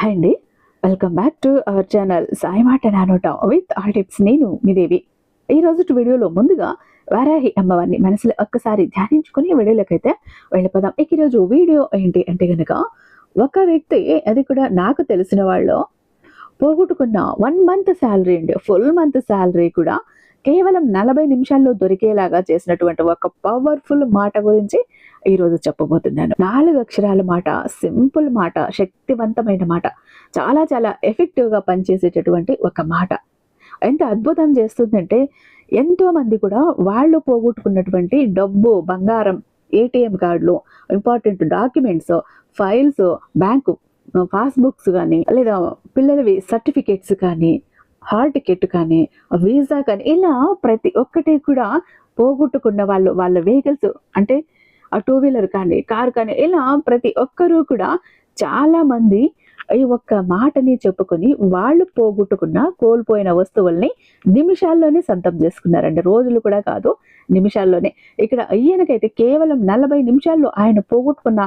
Hi అండి. Welcome back to our channel Sai మాట నానోటం విత్ ఆల్ టిప్స్ నేను మీ దేవి. ఈ రోజు వీడియోలో ముందుగా వారాహి అమ్మవారిని మనసులో ఒక్కసారి ధ్యానించుకుని వీడియోలోకి అయితే వెళ్ళిపోదాం. ఇక ఈరోజు వీడియో ఏంటి అంటే కనుక ఒక వ్యక్తి అది కూడా నాకు తెలిసిన వాళ్ళు పోగొట్టుకున్న వన్ మంత్ శాలరీ అండి. ఫుల్ మంత్ శాలరీ కూడా కేవలం నలభై నిమిషాల్లో దొరికేలాగా చేసినటువంటి ఒక పవర్ఫుల్ మాట గురించి ఈరోజు చెప్పబోతున్నాను. నాలుగు అక్షరాల మాట సింపుల్ మాట శక్తివంతమైన మాట చాలా చాలా ఎఫెక్టివ్గా పనిచేసేటటువంటి ఒక మాట. ఎంత అద్భుతం చేస్తుందంటే ఎంతోమంది కూడా వాళ్ళు పోగొట్టుకున్నటువంటి డబ్బు బంగారం ఏటీఎం కార్డులు important documents files bank passbooks కానీ లేదా పిల్లలవి సర్టిఫికేట్స్ కానీ హాల్ టికెట్ కానీ వీసా కానీ ఇలా ప్రతి ఒక్కటి కూడా పోగొట్టుకున్న వాళ్ళు వాళ్ళ వెహికల్స్ అంటే టూ వీలర్ కానీ కార్ కానీ ఇలా ప్రతి ఒక్కరూ కూడా చాలా మంది ఈ ఒక్క మాటని చెప్పుకొని వాళ్ళు పోగొట్టుకున్న కోల్పోయిన వస్తువుల్ని నిమిషాల్లోనే సొంతం చేసుకున్నారండి. రోజులు కూడా కాదు నిమిషాల్లోనే. ఇక్కడ ఈయనకైతే కేవలం నలభై నిమిషాల్లో ఆయన పోగొట్టుకున్న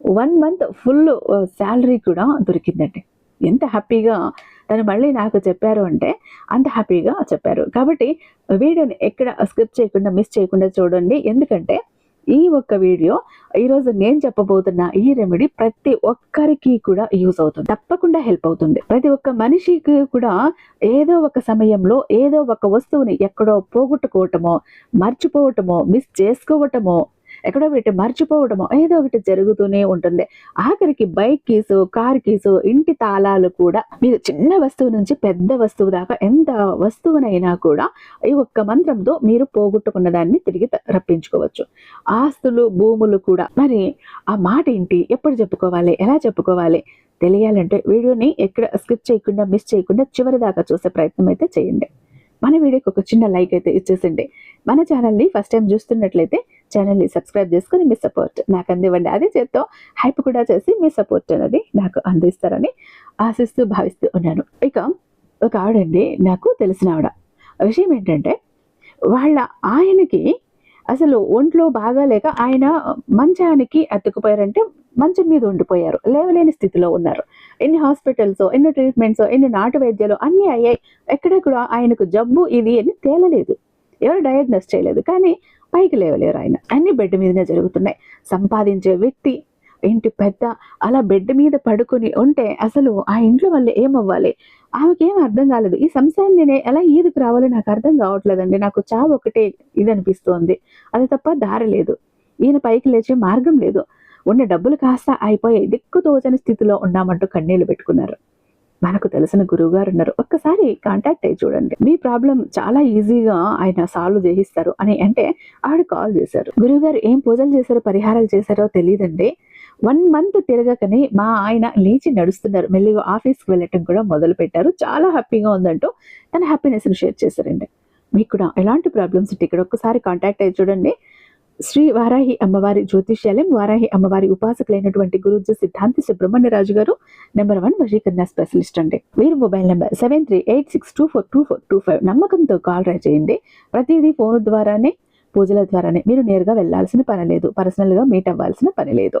వన్ మంత్ ఫుల్ శాలరీ కూడా దొరికిందండి. ఎంత హ్యాపీగా తను మళ్ళీ నాకు చెప్పారు అంటే అంత హ్యాపీగా చెప్పారు. కాబట్టి వీడియోని ఎక్కడ స్కిప్ చేయకుండా మిస్ చేయకుండా చూడండి. ఎందుకంటే ఈ ఒక్క వీడియో ఈరోజు నేను చెప్పబోతున్న ఈ రెమెడీ ప్రతి ఒక్కరికి కూడా యూజ్ అవుతుంది. తప్పకుండా హెల్ప్ అవుతుంది. ప్రతి ఒక్క మనిషికి కూడా ఏదో ఒక సమయంలో ఏదో ఒక వస్తువుని ఎక్కడో పోగొట్టుకోవటమో మర్చిపోవటమో మిస్ చేసుకోవటమో ఎక్కడో పెట్టి మర్చిపోవడమో ఏదో ఒకటి జరుగుతూనే ఉంటుంది. ఆఖరికి బైక్ కీసు కార్ కీసు ఇంటి తాళాలు కూడా మీరు చిన్న వస్తువు నుంచి పెద్ద వస్తువు దాకా ఎంత వస్తువునైనా కూడా ఈ ఒక్క మంత్రంతో మీరు పోగొట్టుకున్న దాన్ని తిరిగి త- రప్పించుకోవచ్చు. ఆస్తులు భూములు కూడా. మరి ఆ మాట ఏంటి? ఎప్పుడు చెప్పుకోవాలి? ఎలా చెప్పుకోవాలి? తెలియాలంటే వీడియోని ఎక్కడ స్కిప్ చేయకుండా మిస్ చేయకుండా చివరి దాకా చూసే ప్రయత్నం అయితే చేయండి. మన వీడియోకి ఒక చిన్న లైక్ అయితే ఇచ్చేసిండి. మన ఛానల్ని ఫస్ట్ టైం చూస్తున్నట్లయితే ఛానల్ని సబ్స్క్రైబ్ చేసుకుని మీ సపోర్ట్ నాకు అందివ్వండి. అదే చేత్తో హైప్ కూడా చేసి మీ సపోర్ట్ అనేది నాకు అందిస్తారని ఆశిస్తూ భావిస్తూ ఉన్నాను. ఇక ఒక ఆవిడండి నాకు తెలిసిన ఆవిడ. విషయం ఏంటంటే వాళ్ళ ఆయనకి అసలు ఒంట్లో బాగాలేక ఆయన మంచానికి అతుకుపోయారంటే మంచం మీద ఉండిపోయారు. లేవలేని స్థితిలో ఉన్నారు. ఎన్ని హాస్పిటల్స్ ఎన్ని ట్రీట్మెంట్స్ ఎన్ని నాటు వైద్యాలు అన్నీ అయ్యాయి. ఎక్కడ కూడా ఆయనకు జబ్బు ఇది అని తేలలేదు. ఎవరు డయాగ్నోస్ చేయలేదు. కానీ పైకి లేవలేరు ఆయన. అన్ని బెడ్ మీదనే జరుగుతున్నాయి. సంపాదించే వ్యక్తి ఇంటి పెద్ద అలా బెడ్ మీద పడుకుని ఉంటే అసలు ఆ ఇంట్లో వల్ల ఏమవ్వాలి? ఆమెకి ఏం అర్థం కాలేదు. ఈ సంసారం నేను ఎలా ఈదుకు రావాలో నాకు అర్థం కావట్లేదండి. నాకు చావు ఒకటే ఇది అనిపిస్తోంది. అది తప్ప దారి లేదు. ఈయన పైకి లేచే మార్గం లేదు. ఉన్న డబ్బులు కాస్త అయిపోయాయి దిక్కు తోచని స్థితిలో ఉన్నామంటూ కన్నీళ్ళు పెట్టుకున్నారు. మనకు తెలిసిన గురువు గారు ఉన్నారు. ఒక్కసారి కాంటాక్ట్ అయ్యి చూడండి. మీ ప్రాబ్లం చాలా ఈజీగా ఆయన సాల్వ్ చేయిస్తారు అని అంటే ఆవిడ కాల్ చేశారు. గురువు గారు ఏం పూజలు చేశారో పరిహారాలు చేశారో తెలియదండి. వన్ మంత్ తిరగకనే మా ఆయన లేచి నడుస్తున్నారు. మెల్లిగా ఆఫీస్కి వెళ్ళటం కూడా మొదలు పెట్టారు. చాలా హ్యాపీగా ఉందంటూ తన హ్యాపీనెస్ని షేర్ చేశారండి. మీకు కూడా ఎలాంటి ప్రాబ్లమ్స్ ఉంటే ఇక్కడ ఒక్కసారి కాంటాక్ట్ అయ్యి చూడండి. శ్రీ వారాహి అమ్మవారి జ్యోతిష్యాలయం వారాహి అమ్మవారి ఉపాసకులైనటువంటి గురుజీ సిద్ధాంతి సుబ్రహ్మణ్యరాజు గారు నెంబర్ వన్ వశీకరణ స్పెషలిస్ట్ అండి. మీరు mobile number seven three eight six two four two four two five నమ్మకంతో కాల్ రా చేయండి. ప్రతిదీ ఫోన్ ద్వారానే పూజల ద్వారానే మీరు నేరుగా వెళ్ళాల్సిన పని లేదు. పర్సనల్గా మీట్ అవ్వాల్సిన పని లేదు.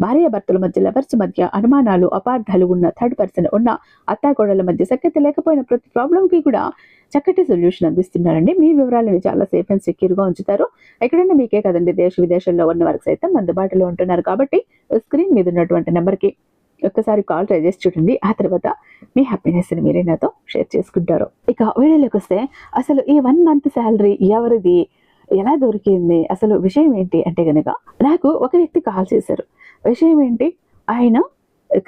భార్యాభర్తల మధ్య లవర్స్ మధ్య అనుమానాలు అపార్థాలు ఉన్న థర్డ్ పర్సన్ ఉన్న అత్తాగోడల మధ్య సఖ్యత లేకపోయిన ప్రతి ప్రాబ్లంకి కూడా చక్కటి సొల్యూషన్ అందిస్తున్నారండి. మీ వివరాలను చాలా సేఫ్ అండ్ సెక్యూర్గా ఉంచుతారు. ఎక్కడైనా మీకే కదండి దేశ విదేశాల్లో ఉన్న వారికి సైతం అందుబాటులో ఉంటున్నారు కాబట్టి స్క్రీన్ మీద ఉన్నటువంటి నెంబర్కి ఒక్కసారి కాల్ ట్రై చేసి చూడండి. ఆ తర్వాత మీ హ్యాపీనెస్ని మీరే నాతో షేర్ చేసుకుంటారు. ఇక వీడియోలోకి వస్తే అసలు ఈ వన్ మంత్ శాలరీ ఎవరిది? ఎలా దొరికింది? అసలు విషయం ఏంటి అంటే కనుక నాకు ఒక వ్యక్తి కాల్ చేశారు. విషయం ఏంటి? ఆయన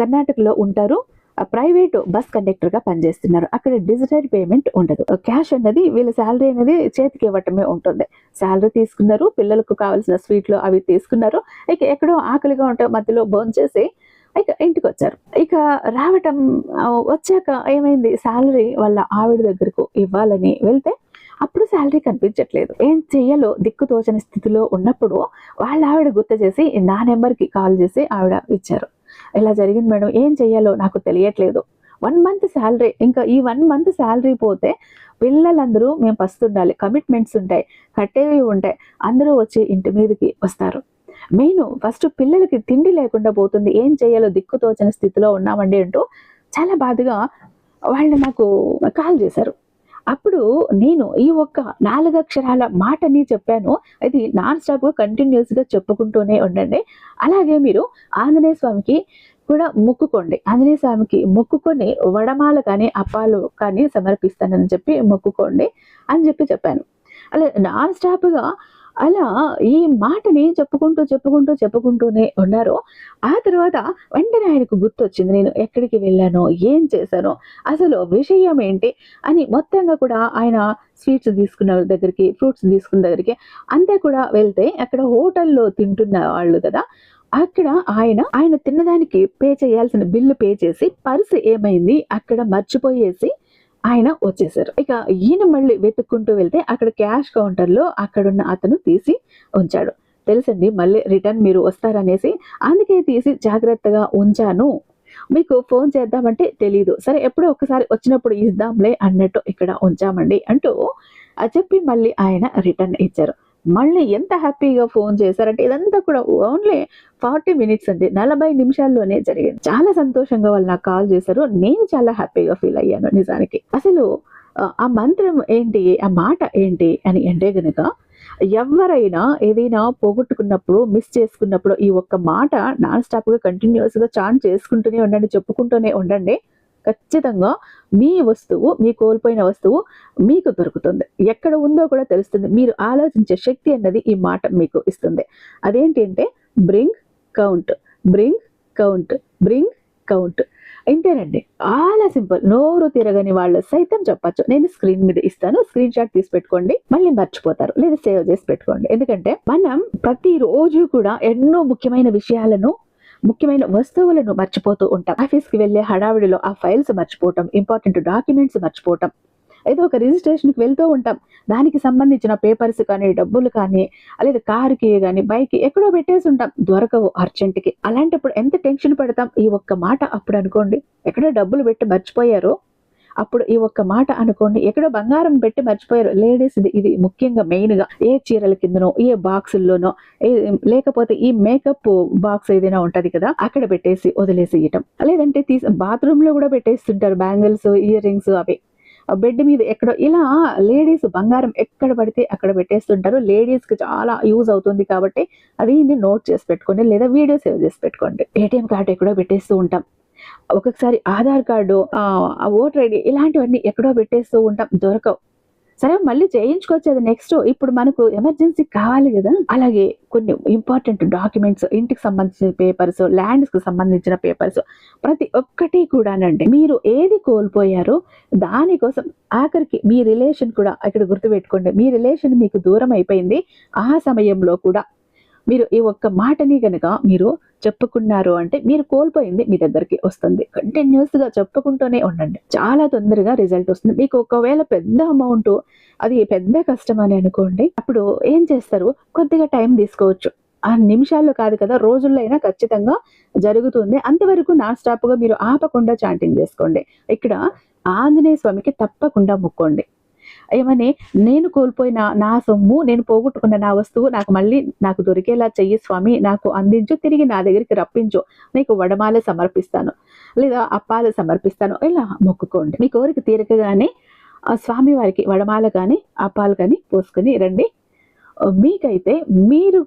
కర్ణాటకలో ఉంటారు. ప్రైవేట్ బస్ కండక్టర్గా పనిచేస్తున్నారు. అక్కడ డిజిటల్ పేమెంట్ ఉండదు. క్యాష్ అన్నది వీళ్ళ శాలరీ అనేది చేతికి ఇవ్వటమే ఉంటుంది. శాలరీ తీసుకున్నారు. పిల్లలకు కావాల్సిన స్వీట్లు అవి తీసుకున్నారు. ఇక ఎక్కడో ఆకలిగా ఉంటే మధ్యలో భోంచేసి ఇక ఇంటికి వచ్చారు. ఇక రావటం వచ్చాక ఏమైంది? శాలరీ వాళ్ళ ఆవిడ దగ్గరకు ఇవ్వాలని వెళ్తే అప్పుడు శాలరీ కనిపించట్లేదు. ఏం చెయ్యలో దిక్కు తోచని స్థితిలో ఉన్నప్పుడు వాళ్ళ ఆవిడ గుర్తు చేసి నా నెంబర్కి కాల్ చేసి ఆవిడ ఇచ్చారు. ఇలా జరిగింది మేడం ఏం చెయ్యాలో నాకు తెలియట్లేదు. వన్ మంత్ శాలరీ ఇంకా ఈ వన్ మంత్ శాలరీ పోతే పిల్లలందరూ మేము పస్తుండాలి కమిట్మెంట్స్ ఉంటాయి కట్టేవి ఉంటాయి అందరూ వచ్చి ఇంటి మీదకి వస్తారు. మెయిన్ ఫస్ట్ పిల్లలకి తిండి లేకుండా పోతుంది ఏం చేయాలో దిక్కు తోచని స్థితిలో ఉన్నామండి అంటూ చాలా బాధగా వాళ్ళు నాకు కాల్ చేశారు. అప్పుడు నేను ఈ ఒక్క నాలుగు అక్షరాల మాటని చెప్పాను. అది నాన్ స్టాప్గా కంటిన్యూస్గా చెప్పుకుంటూనే ఉండండి. అలాగే మీరు ఆంజనేయ స్వామికి కూడా మొక్కుకోండి. ఆంజనేయ స్వామికి మొక్కుకొని వడమాల కానీ అప్పాలు కానీ సమర్పిస్తానని చెప్పి మొక్కుకోండి అని చెప్పి చెప్పాను. అలా నాన్ స్టాప్గా అలా ఈ మాటని చెప్పుకుంటూ చెప్పుకుంటూ చెప్పుకుంటూనే ఉన్నారు. ఆ తర్వాత వెంటనే ఆయనకు గుర్తొచ్చింది నేను ఎక్కడికి వెళ్ళానో ఏం చేశానో అసలు విషయం ఏంటి? అని మొత్తంగా కూడా ఆయన స్వీట్స్ తీసుకున్న దగ్గరికి ఫ్రూట్స్ తీసుకున్న దగ్గరికి అంతా కూడా వెళ్తే అక్కడ హోటల్లో తింటున్న వాళ్ళు కదా అక్కడ ఆయన ఆయన తిన్నదానికి పే చేయాల్సిన బిల్లు పే చేసి పర్సు ఏమైంది అక్కడ మర్చిపోయేసి ఆయన వచ్చేసారు. ఇక ఈయన మళ్ళీ వెతుక్కుంటూ వెళ్తే అక్కడ క్యాష్ కౌంటర్లో అక్కడున్న అతను తీసి ఉంచాడు. తెలుసండి మళ్ళీ రిటర్న్ మీరు వస్తారనేసి అందుకే తీసి జాగ్రత్తగా ఉంచాను. మీకు ఫోన్ చేద్దామంటే తెలీదు. సరే ఎప్పుడో ఒకసారి వచ్చినప్పుడు ఇద్దాంలే అన్నట్టు ఇక్కడ ఉంచామండి అంటూ చెప్పి మళ్ళీ ఆయన రిటర్న్ ఇచ్చారు. మళ్ళీ ఎంత హ్యాపీగా ఫోన్ చేశారంటే ఇదంతా కూడా ఓన్లీ ఫార్టీ మినిట్స్ అండి నలభై నిమిషాల్లోనే జరిగింది. చాలా సంతోషంగా వాళ్ళు నాకు కాల్ చేశారు. నేను చాలా హ్యాపీగా ఫీల్ అయ్యాను నిజానికి. అసలు ఆ, మంత్రం ఏంటి ఆ మాట ఏంటి అని అంటే గనుక ఎవరైనా ఏదైనా పోగొట్టుకున్నప్పుడు మిస్ చేసుకున్నప్పుడు ఈ ఒక్క మాట నాన్ స్టాప్గా కంటిన్యూస్గా చాన్ చేసుకుంటూనే ఉండండి చెప్పుకుంటూనే ఉండండి. ఖచ్చితంగా మీ వస్తువు మీ కోల్పోయిన వస్తువు మీకు దొరుకుతుంది. ఎక్కడ ఉందో కూడా తెలుస్తుంది. మీరు ఆలోచించే శక్తి అన్నది ఈ మాట మీకు ఇస్తుంది. అదేంటి అంటే bring count bring count bring count. ఇంతేనండి. చాలా సింపుల్. నోరు తిరగని వాళ్ళు సైతం చెప్పచ్చు. నేను స్క్రీన్ మీద ఇస్తాను. స్క్రీన్ షాట్ తీసి పెట్టుకోండి. మళ్ళీ మర్చిపోతారు. లేదా సేవ్ చేసి పెట్టుకోండి. ఎందుకంటే మనం ప్రతిరోజు కూడా ఎన్నో ముఖ్యమైన విషయాలను ముఖ్యమైన వస్తువులను మర్చిపోతూ ఉంటాం. ఆఫీస్కి వెళ్ళే హడావిడిలో ఆ ఫైల్స్ మర్చిపోవటం ఇంపార్టెంట్ డాక్యుమెంట్స్ మర్చిపోవటం ఏదో ఒక రిజిస్ట్రేషన్కి వెళ్తూ ఉంటాం. దానికి సంబంధించిన పేపర్స్ కానీ డబ్బులు కానీ లేదా కారుకి కానీ బైక్ ఎక్కడో పెట్టేసి ఉంటాం. దొరకవు అర్జెంట్కి అలాంటప్పుడు ఎంత టెన్షన్ పడతాం? ఈ ఒక్క మాట అప్పుడు అనుకోండి. ఎక్కడో డబ్బులు పెట్టి మర్చిపోయారో అప్పుడు ఈ ఒక్క మాట అనుకోండి ఎక్కడో బంగారం పెట్టి మర్చిపోయారు. లేడీస్ ఇది ముఖ్యంగా మెయిన్గా ఏ చీరల కిందనో ఏ బాక్సుల్లోనో లేకపోతే ఈ మేకప్ బాక్స్ ఏదైనా ఉంటది కదా అక్కడ పెట్టేసి వదిలేసేయటం లేదంటే తీసి బాత్రూమ్లో కూడా పెట్టేస్తుంటారు బ్యాంగిల్స్ ఇయర్ రింగ్స్ అవి బెడ్ మీద ఎక్కడో ఇలా లేడీస్ బంగారం ఎక్కడ పడితే అక్కడ పెట్టేస్తుంటారు. లేడీస్కి చాలా యూజ్ అవుతుంది కాబట్టి అది నోట్ చేసి పెట్టుకోండి లేదా వీడియో సేవ్ చేసి పెట్టుకోండి. ఏటీఎం కార్డు ఎక్కడో పెట్టేస్తూ ఉంటాం. ఒక్కొక్కసారి ఆధార్ కార్డు ఆ ఓటర్ ఐడి ఇలాంటివన్నీ ఎక్కడో పెట్టేస్తూ ఉంటాం. దొరకవు. సరే మళ్ళీ చేయించుకోవచ్చు అది నెక్స్ట్ ఇప్పుడు మనకు ఎమర్జెన్సీ కావాలి కదా. అలాగే కొన్ని ఇంపార్టెంట్ డాక్యుమెంట్స్ ఇంటికి సంబంధించిన పేపర్స్ ల్యాండ్స్కి సంబంధించిన పేపర్స్ ప్రతి ఒక్కటి కూడానండి. మీరు ఏది కోల్పోయారో దానికోసం ఆఖరికి మీ రిలేషన్ కూడా ఇక్కడ గుర్తుపెట్టుకోండి. మీ రిలేషన్ మీకు దూరం అయిపోయింది. ఆ సమయంలో కూడా మీరు ఈ ఒక్క మాటని కనుక మీరు చెప్పుకున్నారు అంటే మీరు కోల్పోయింది మీ దగ్గరికి వస్తుంది. కంటిన్యూస్గా చెప్పుకుంటూనే ఉండండి. చాలా తొందరగా రిజల్ట్ వస్తుంది. మీకు ఒకవేళ పెద్ద అమౌంట్ అది పెద్ద కష్టం అని అనుకోండి అప్పుడు ఏం చేస్తారు? కొద్దిగా టైం తీసుకోవచ్చు. ఆ నిమిషాల్లో కాదు కదా రోజుల్లో అయినా ఖచ్చితంగా జరుగుతుంది. అంతవరకు నా స్టాప్గా మీరు ఆపకుండా చాంటింగ్ చేసుకోండి. ఇక్కడ ఆంజనేయ స్వామికి తప్పకుండా మొక్కోండి. ఏమని? నేను కోల్పోయిన నా సొమ్ము నేను పోగొట్టుకున్న నా వస్తువు నాకు మళ్ళీ నాకు దొరికేలా చెయ్యి స్వామి నాకు అందించు తిరిగి నా దగ్గరికి రప్పించు. నీకు వడమాల సమర్పిస్తాను లేదా అప్పాలు సమర్పిస్తాను. ఇలా మొక్కుకోండి. మీ కోరిక తీరకగానే ఆ స్వామి వారికి వడమాల కానీ అప్పాలు కానీ పోసుకొని రండి. మీకైతే మీరు